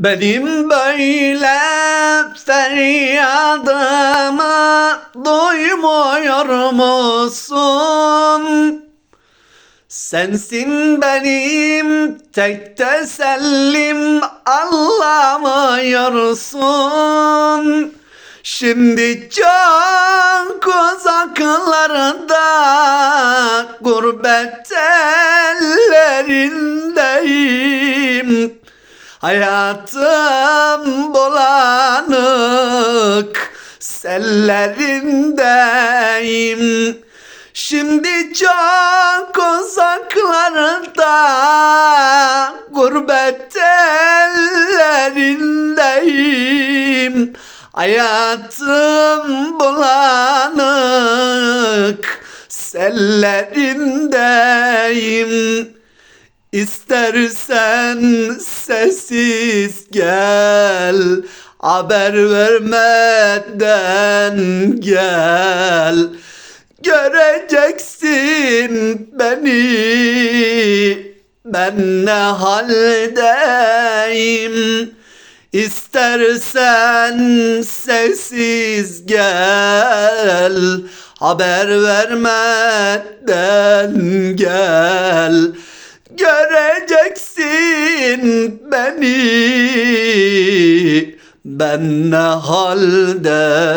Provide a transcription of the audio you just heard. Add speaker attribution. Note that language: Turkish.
Speaker 1: Benim böyle feryadımı duymuyor musun? Sensin benim tek tesellim anlamıyorsun. Şimdi çok uzaklarda gurbet ellerindeyim. Hayatım bulanık sellerindeyim. Şimdi çok uzaklarda gurbet ellerindeyim. Hayatım bulanık sellerindeyim. İstersen sessiz gel Haber vermeden gel. Göreceksin beni Ben ne haldeyim? İstersen sessiz gel Haber vermeden gel Göreceksin beni. Ben ne haldeyim